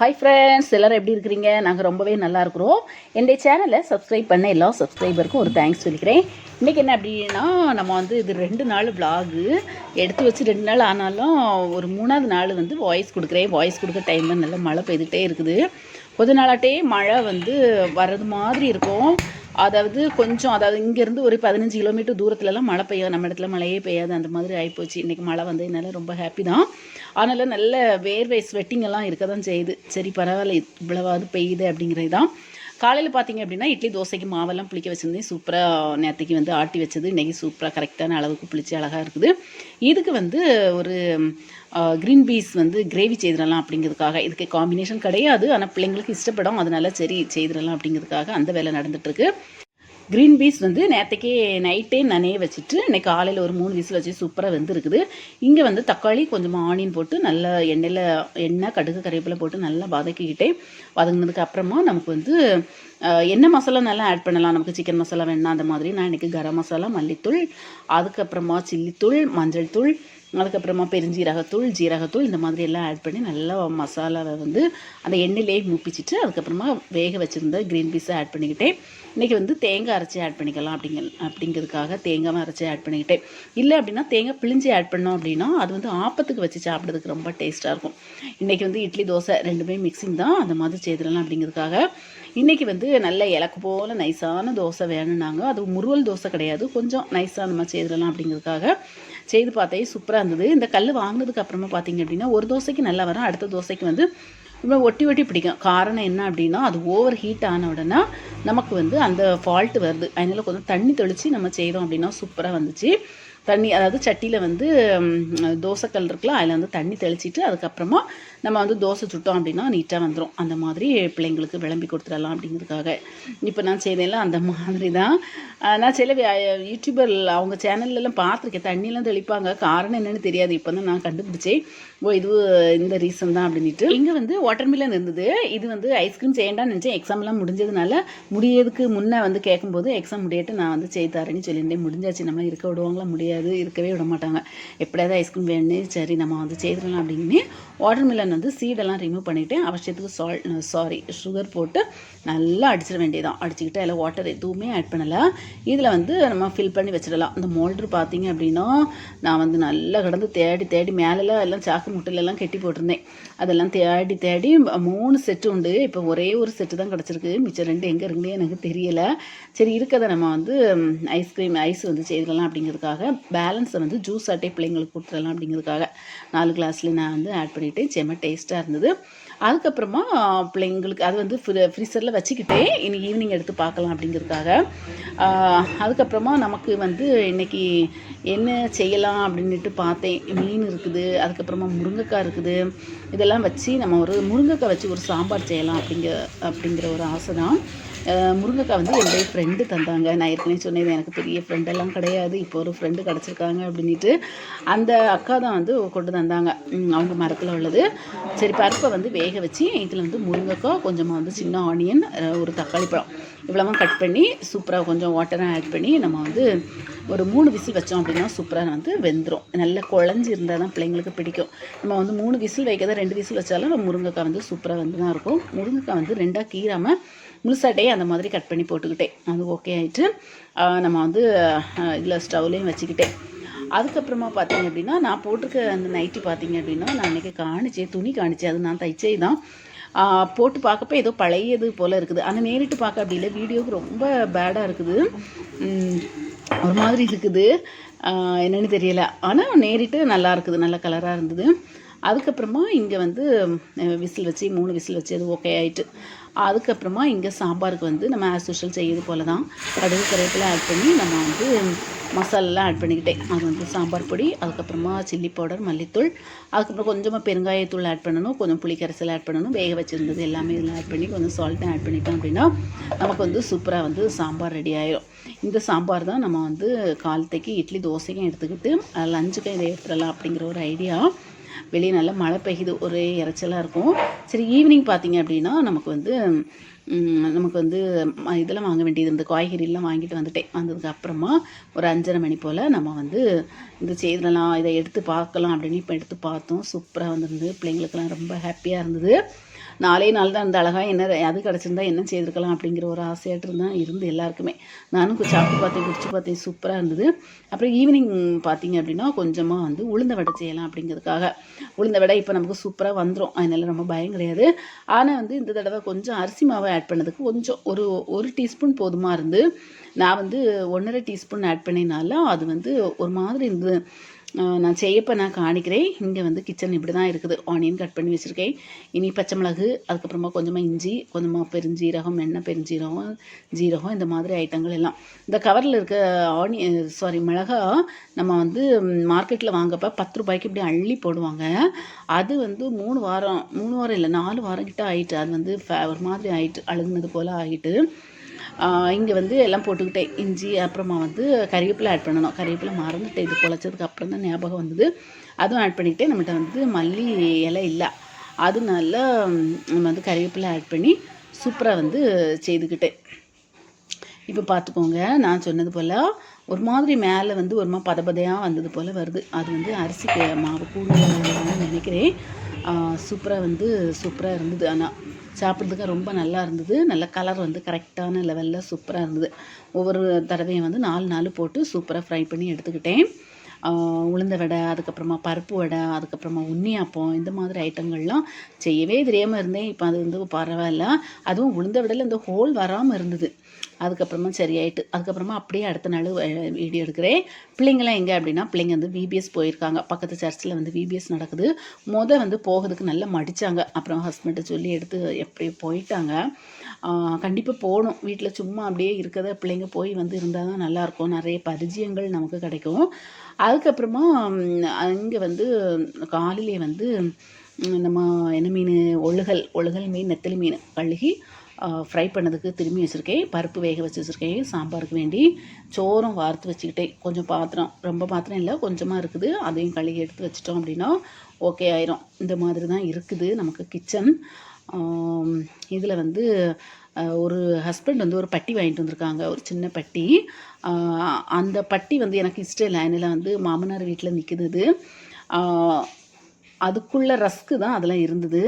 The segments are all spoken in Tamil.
ஹாய் ஃப்ரெண்ட்ஸ் எல்லோரும் எப்படி இருக்கிறீங்க? நாங்கள் ரொம்பவே நல்லா இருக்கிறோம். என்னுடைய சேனலை சப்ஸ்கிரைப் பண்ண எல்லா சப்ஸ்கிரைபருக்கும் ஒரு தேங்க்ஸ் சொல்லிக்கிறேன். இன்றைக்கி என்ன அப்படின்னா நம்ம வந்து இது ரெண்டு நாள் விலாகு எடுத்து வச்சு ரெண்டு நாள் ஆனாலும் ஒரு மூணாவது நாள் வந்து வாய்ஸ் கொடுக்குறேன். வாய்ஸ் கொடுக்குற டைமில் நல்லா மழை பெய்துகிட்டே இருக்குது. கொஞ்ச நாளாட்டே மழை வந்து வர்றது மாதிரி இருக்கும். அதாவது கொஞ்சம் அதாவது இங்கேருந்து ஒரு பதினஞ்சு கிலோமீட்டர் தூரத்துலலாம் மழை பெய்யாது. நம்ம இடத்துல மழையே பெய்யாது. அந்த மாதிரி ஆகிப்போச்சு இன்றைக்கி மழை வந்ததுனால ரொம்ப ஹாப்பி தான். அதனால் நல்ல வேர்வை ஸ்வெட்டிங் எல்லாம் இருக்க தான் செய்யுது. சரி பரவாயில்ல. இவ்வளவாவது பெய்யுது அப்படிங்கிறது தான் காலையில் பார்த்தீங்க அப்படின்னா இட்லி தோசைக்கு மாவெல்லாம் புளிக்க வச்சுருந்தேன். சூப்பராக நேற்றுக்கு வந்து ஆட்டி வச்சது. இன்றைக்கி சூப்பராக கரெக்டான அளவுக்கு புளிச்சு அழகாக இருக்குது. இதுக்கு வந்து ஒரு க்ரீன் பீஸ் வந்து கிரேவி செய்திடலாம் அப்படிங்கிறதுக்காக. இதுக்கு காம்பினேஷன் கிடையாது. ஆனால் பிள்ளைங்களுக்கு இஷ்டப்படும். அதனால சரி செய்திடலாம் அப்படிங்கிறதுக்காக அந்த வேலை நடந்துகிட்ருக்கு க்ரீன் பீஸ் வந்து நேற்றுக்கே நைட்டே நனைய வச்சுட்டு இன்னைக்கு காலையில் ஒரு மூணு விசில் வச்சு சூப்பராக வெந்திருக்குது. இங்கே வந்து தக்காளி கொஞ்சமாக ஆனியன் போட்டு நல்லா எண்ணெயில் எண்ணெய் கடுகு கறிவேப்பிலை போட்டு நல்லா வதக்கிக்கிட்டே வதங்கினதுக்கு அப்புறமா நமக்கு வந்து எண்ணெய் என்ன மசாலா நல்லா ஆட் பண்ணலாம். நமக்கு சிக்கன் மசாலா வேணாம் அந்த மாதிரி. நான் இன்றைக்கி கரம் மசாலா மல்லித்தூள் அதுக்கப்புறமா சில்லித்தூள் மஞ்சள் தூள் அதுக்கப்புறமா பெருஞ்சீரகத்தூள் ஜீரகத்தூள் இந்த மாதிரி எல்லாம் ஆட் பண்ணி நல்லா மசாலாவை வந்து அந்த எண்ணெயிலேயே மூப்பிச்சிட்டு அதுக்கப்புறமா வேக வச்சுருந்த க்ரீன் பீஸை ஆட் பண்ணிக்கிட்டேன். இன்றைக்கி வந்து தேங்காய் அரைச்சி ஆட் பண்ணிக்கலாம் அப்படிங்க அப்படிங்கிறதுக்காக தேங்காய் அரைச்சி ஆட் பண்ணிக்கிட்டேன். இல்லை அப்படின்னா தேங்காய் பிழிஞ்சு ஆட் பண்ணோம் அப்படின்னா அது வந்து ஆப்பத்துக்கு வச்சு சாப்பிட்றதுக்கு ரொம்ப டேஸ்ட்டாக இருக்கும். இன்றைக்கி வந்து இட்லி தோசை ரெண்டுமே மிக்சிங் தான். அந்த மாதிரி செய்திடலாம் அப்படிங்கிறதுக்காக இன்றைக்கி வந்து நல்ல இலக்கு போல் நைஸான தோசை வேணும்னாங்க அது முருவல் தோசை கிடையாது. கொஞ்சம் நைஸாக நம்ம செய்திடலாம் அப்படிங்கிறதுக்காக செய்து பார்த்தே சூப்பராக இருந்தது. இந்த கல் வாங்கினதுக்கு அப்புறமா பார்த்தீங்க அப்படின்னா ஒரு தோசைக்கு நல்லா வரும். அடுத்த தோசைக்கு வந்து ரொம்ப ஒட்டி ஒட்டி பிடிக்கும். காரணம் என்ன அப்படின்னா அது ஓவர் ஹீட் ஆன உடனே நமக்கு வந்து அந்த ஃபால்ட் வருது. அதனால கொஞ்சம் தண்ணி தெளித்து நம்ம செய்கிறோம் அப்படின்னா சூப்பராக வந்துச்சு. தண்ணி அதாவது சட்டியில் வந்து தோசைக்கல் இருக்குல்ல அதில் வந்து தண்ணி தெளிச்சிட்டு அதுக்கப்புறமா நம்ம வந்து தோசை சுட்டோம் அப்படின்னா நீட்டாக வந்துடும் அந்த மாதிரி பிள்ளைங்களுக்கு விளம்பி கொடுத்துடலாம் அப்படிங்கிறதுக்காக. இப்போ நான் செய்தேன்ல அந்த மாதிரி தான். நான் சில யூடியூபர் அவங்க சேனல்லலாம் பார்த்துருக்கேன். தண்ணியெல்லாம் தெளிப்பாங்க. காரணம் என்னன்னு தெரியாது. இப்போ தான் நான் கண்டுபிடிச்சேன். ஓ இது இந்த ரீசன் தான் அப்படின்ட்டு இங்கே வந்து வாட்டர்மிலன் இருந்தது. இது வந்து ஐஸ்கிரீம் செய்யண்டான்னு நினச்சேன். எக்ஸாம்லாம் முடிஞ்சதுனால முடியறதுக்கு முன்னே வந்து கேட்கும்போது எக்ஸாம் முடியட்டு நான் வந்து செய்தாரேன்னு சொல்லியிருந்தேன். முடிஞ்சாச்சு. நம்ம இருக்க விடுவாங்களா முடியாது. இருக்கவே விட மாட்டாங்க. எப்படியாவது ஐஸ்கிரீம் வேணும்னு சரி நம்ம வந்து செய்திடலாம் அப்படின்னு வாட்டர்மெலன் வந்து சீடெல்லாம் ரிமூவ் பண்ணிவிட்டு அவசியத்துக்கு சால்ட் சாரி சுகர் போட்டு நல்லா அடிச்சிட வேண்டியதான் அடிச்சுக்கிட்டு அதில் வாட்டர் எதுவுமே ஆட் பண்ணலை. இதில் வந்து நம்ம ஃபில் பண்ணி வச்சிடலாம். இந்த மோல்ட்ரு பார்த்தீங்க அப்படின்னா நான் வந்து நல்லா கிடந்து தேடி தேடி மேலெல்லாம் எல்லாம் சாக்கு முட்டையிலெல்லாம் கெட்டி போட்டிருந்தேன். அதெல்லாம் தேடி தேடி மூணு செட்டு உண்டு. இப்போ ஒரே ஒரு செட்டு தான் கிடச்சிருக்கு. மிச்சம் ரெண்டு எங்கே இருக்குன்னே எனக்கு தெரியலை. சரி இருக்கதை நம்ம வந்து ஐஸ்கிரீம் ஐஸ் வந்து செய்திடலாம் அப்படிங்கிறதுக்காக பேலன்ஸை வந்து ஜூஸ் ஆட்டே பிள்ளைங்களுக்கு கொடுத்துடலாம் அப்படிங்கிறதுக்காக நாலு கிளாஸில் நான் வந்து ஆட் பண்ணிவிட்டேன் செம்ம டேஸ்ட்டாக இருந்தது. அதுக்கப்புறமா பிள்ளைங்களுக்கு அது வந்து ஃப்ரீசரில் வச்சுக்கிட்டே இன்னைக்கு ஈவினிங் எடுத்து பார்க்கலாம் அப்படிங்கிறதுக்காக. அதுக்கப்புறமா நமக்கு வந்து இன்னைக்கு என்ன செய்யலாம் அப்படின்ட்டு பார்த்தேன். மீன் இருக்குது அதுக்கப்புறமா முருங்கைக்காய் இருக்குது. இதெல்லாம் வச்சு நம்ம ஒரு முருங்கைக்காய் வச்சு ஒரு சாம்பார் செய்யலாம் அப்படிங்கிற அப்படிங்கிற ஒரு ஆசை தான் முருங்கைக்காய் வந்து என்னுடைய ஃப்ரெண்டு தந்தாங்க. நான் ஏற்கனவே சொன்னேன் எனக்கு பெரிய ஃப்ரெண்டெல்லாம் கிடையாது. இப்போ ஒரு ஃப்ரெண்டு கிடச்சிருக்காங்க அப்படின்ட்டு அந்த அக்கா தான் வந்து கொண்டு தந்தாங்க. அவங்க மரத்தில் உள்ளது. சரி பருப்பை வந்து வேக வச்சு இதில் வந்து முருங்கைக்காய் கொஞ்சமாக வந்து சின்ன ஆனியன் ஒரு தக்காளி பழம். இவ்வளவும் கட் பண்ணி சூப்பராக கொஞ்சம் வாட்டராக ஆட் பண்ணி நம்ம வந்து ஒரு மூணு விசில் வச்சோம் அப்படின்னா சூப்பராக வந்து வெந்துடும் நல்லா குழஞ்சி இருந்தால் தான் பிள்ளைங்களுக்கு பிடிக்கும். நம்ம வந்து மூணு விசில் வைக்கிறத ரெண்டு விசில் வச்சாலும் முருங்கைக்காய் வந்து சூப்பராக வந்து தான் இருக்கும். முருங்கைக்காய் வந்து ரெண்டாக கீறாமல் முழுசாட்டையே அந்த மாதிரி கட் பண்ணி போட்டுக்கிட்டேன் அது ஓகே ஆகிட்டு நம்ம வந்து இதில் ஸ்டவ்லேயும் வச்சுக்கிட்டேன் அதுக்கப்புறமா பார்த்தீங்க அப்படின்னா நான் போட்டிருக்க அந்த நைட்டி பார்த்தீங்க அப்படின்னா நான் அன்றைக்கி காணிச்சேன் துணி காணிச்சேன் அது நான் தைச்சே தான். போட்டு பார்க்கப்ப ஏதோ பழையது போல் இருக்குது. ஆனால் நேரிட்டு பார்க்க அப்படி இல்லை. வீடியோவுக்கு ரொம்ப பேடாக இருக்குது. ஒரு மாதிரி இருக்குது. என்னென்னு என்னன்னு தெரியல. ஆனால் நேரிட்டு நல்லா இருக்குது. நல்ல கலராக இருந்தது. அதுக்கப்புறமா இங்கே வந்து விசில் வச்சு மூணு விசில் வச்சு அது ஓகே ஆகிட்டு அதுக்கப்புறமா இங்கே சாம்பாருக்கு வந்து நம்ம ஆஸ் யூஷுவல் செய்யறது போல தான் கடுகு கருவேப்பிலை ஆட் பண்ணி நம்ம வந்து மசாலாலாம் ஆட் பண்ணிக்கிட்டேன் அது வந்து சாம்பார் பொடி அதுக்கப்புறமா சில்லி பவுடர் மல்லித்தூள். அதுக்கப்புறம் கொஞ்சமாக பெருங்காயத்தூள் ஆட் பண்ணணும். கொஞ்சம் புளிக்கரைசல் ஆட் பண்ணணும். வேக வச்சுருந்தது எல்லாமே இதில் ஆட் பண்ணி கொஞ்சம் சால்ட்டும் ஆட் பண்ணிட்டோம் அப்படின்னா நமக்கு வந்து சூப்பராக வந்து சாம்பார் ரெடி ஆயிடும் இந்த சாம்பார் தான் நம்ம வந்து காலத்தைக்கு இட்லி தோசைக்கும் எடுத்துக்கிட்டு லஞ்சுக்கும் இதை எடுத்துடலாம் அப்படிங்கிற ஒரு ஐடியா வெளியே நல்லா மழை பெய்யுது ஒரே இறைச்சலாக இருக்கும். சரி ஈவினிங் பார்த்தீங்க அப்படின்னா நமக்கு வந்து நமக்கு வந்து இதெல்லாம் வாங்க வேண்டியது இந்த காய்கறிலாம் வாங்கிட்டு வந்துட்டேன். வந்ததுக்கு அப்புறமா ஒரு அஞ்சரை மணி போல் நம்ம வந்து இந்த செய்திடலாம் இதை எடுத்து பார்க்கலாம் அப்படின்னு இப்போ எடுத்து பார்த்தோம். சூப்பராக வந்துருந்து பிள்ளைங்களுக்கெல்லாம் ரொம்ப ஹாப்பியாக இருந்தது. நாலே நாள் தான் இந்த அழகாக என்ன அது கிடச்சிருந்தா என்ன செய்திருக்கலாம் அப்படிங்கிற ஒரு ஆசையாட்டு இருந்தால் இருந்து எல்லாருக்குமே. நானும் கொஞ்சம் சாப்பிட்டு பார்த்தேன் குடிச்சு பார்த்தேன் சூப்பராக இருந்தது. அப்புறம் ஈவினிங் பார்த்தீங்க அப்படின்னா கொஞ்சமாக வந்து உளுந்த வடை செய்யலாம் அப்படிங்கிறதுக்காக. உளுந்த வடை இப்போ நமக்கு சூப்பராக வந்துடும் அதனால ரொம்ப பயம் கிடையாது. ஆனால் வந்து இந்த தடவை கொஞ்சம் அரிசி மாவை ஆட் பண்ணதுக்கு கொஞ்சம் ஒரு ஒரு டீஸ்பூன் போதுமாக இருந்து நான் வந்து ஒன்றரை டீஸ்பூன் ஆட் பண்ணினால அது வந்து ஒரு மாதிரி இருந்தது. நான் செய்யப்போ நான் காணிக்கிறேன். இங்கே வந்து கிச்சன் இப்படி தான் இருக்குது. ஆனியன் கட் பண்ணி வச்சுருக்கேன். இனி பச்சை மிளகு அதுக்கப்புறமா கொஞ்சமாக இஞ்சி கொஞ்சமாக பெருஞ்சீரகம் எண்ணெய் பெருஞ்சீரகம் ஜீரகம் இந்த மாதிரி ஐட்டங்கள் எல்லாம். இந்த கவரில் இருக்க ஆனி சாரி மிளகா நம்ம வந்து மார்க்கெட்டில் வாங்கப்போ பத்து ரூபாய்க்கு இப்படி அள்ளி போடுவாங்க. அது வந்து மூணு வாரம் மூணு வாரம் இல்லை நாலு வாரம் கிட்ட ஆயிட்டு அது வந்து ஃபே- ஒரு மாதிரி ஆயிட்டு அழுகுனது போல் ஆகிட்டு இங்கே வந்து எல்லாம் போட்டுக்கிட்டேன். இஞ்சி அப்புறமா வந்து கறிவேப்பிலை ஆட் பண்ணணும். கறிவேப்பிலை மறந்துட்டேன். இது குழச்சதுக்கு அப்புறம் தான் ஞாபகம் வந்தது. அதுவும் ஆட் பண்ணிக்கிட்டே நம்மகிட்ட வந்து மல்லி இலை இல்லை. அதனால நம்ம வந்து கறிவேப்பிலை ஆட் பண்ணி சூப்பராக வந்து செய்துக்கிட்டேன். இப்போ பார்த்துக்கோங்க நான் சொன்னது போல் ஒரு மாதிரி மேலே வந்து ஒரு மாதிரி பதபதையாக வந்தது போல் வருது. அது வந்து அரிசி க- மாவு கூடுதலாக நினைக்கிறேன். சூப்பராக வந்து சூப்பராக இருந்தது. ஆனால் சாப்பிட்றதுக்கு ரொம்ப நல்லா இருந்தது. நல்ல கலர் வந்து கரெக்டான லெவலில் சூப்பராக இருந்தது. ஒவ்வொரு தடவையும் வந்து நாலு நாலு போட்டு சூப்பராக ஃப்ரை பண்ணி எடுத்துக்கிட்டேன். உளுந்த வடை அதுக்கப்புறமா பருப்பு வடை அதுக்கப்புறமா உண்ணியாப்பம் இந்த மாதிரி ஐட்டங்கள்லாம் செய்யவே தெரியாமல் இருந்தேன். இப்போ அது வந்து பரவாயில்ல. அதுவும் உளுந்த வடையில் இந்த ஹோல் வராமல் இருந்தது. அதுக்கப்புறமா சரியாயிட்டு அதுக்கப்புறமா அப்படியே அடுத்த நாள் வீடியோ எடுக்கிறேன். பிள்ளைங்களாம் எங்கே அப்படின்னா பிள்ளைங்க வந்து விபிஎஸ் போயிருக்காங்க. பக்கத்து சர்ச்சில் வந்து விபிஎஸ் நடக்குது. மொதல் வந்து போகிறதுக்கு நல்லா மடித்தாங்க அப்புறம் ஹஸ்பண்ட்டை சொல்லி எடுத்து எப்படி போயிட்டாங்க. கண்டிப்பாக போகணும். வீட்டில் சும்மா அப்படியே இருக்கிறத பிள்ளைங்க போய் வந்து இருந்தால் தான் நல்லாயிருக்கும். நிறைய பரிச்சயங்கள் நமக்கு கிடைக்கும். அதுக்கப்புறமா அங்கே வந்து காலையிலே வந்து நம்ம என்ன மீன் ஒழுகல் ஒழுகல் மீன் நெத்தலி மீன் கழுகி ஃப்ரை பண்ணதுக்கு திரும்பி வச்சுருக்கேன். பருப்பு வேக வச்சு வச்சுருக்கேன். சாம்பாருக்கு வேண்டி சோறும் வார்த்து வச்சுக்கிட்டேன். கொஞ்சம் பாத்திரம் ரொம்ப பாத்திரம் இல்லை கொஞ்சமாக இருக்குது. அதையும் கழுகி எடுத்து வச்சிட்டோம் அப்படின்னா ஓகே ஆயிரும். இந்த மாதிரி தான் இருக்குது நமக்கு கிச்சன் இதில் வந்து ஒரு ஹஸ்பண்ட் வந்து ஒரு பட்டி வாங்கிட்டு வந்திருக்காங்க. ஒரு சின்ன பட்டி. அந்த பட்டி வந்து எனக்கு இஷ்டம் இல்லை. அதனால் வந்து மாமனார் வீட்டில் நிற்கிறது அதுக்குள்ள ரஸ்க்கு தான் அதெல்லாம் இருந்தது.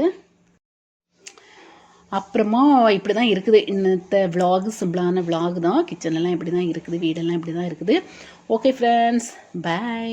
அப்புறமா இப்படி தான் இருக்குது. இன்னத்த vlog சிம்பிளான vlog தான். கிச்சன்லாம் இப்படி தான் இருக்குது. வீடெல்லாம் இப்படி தான் இருக்குது. Okay friends by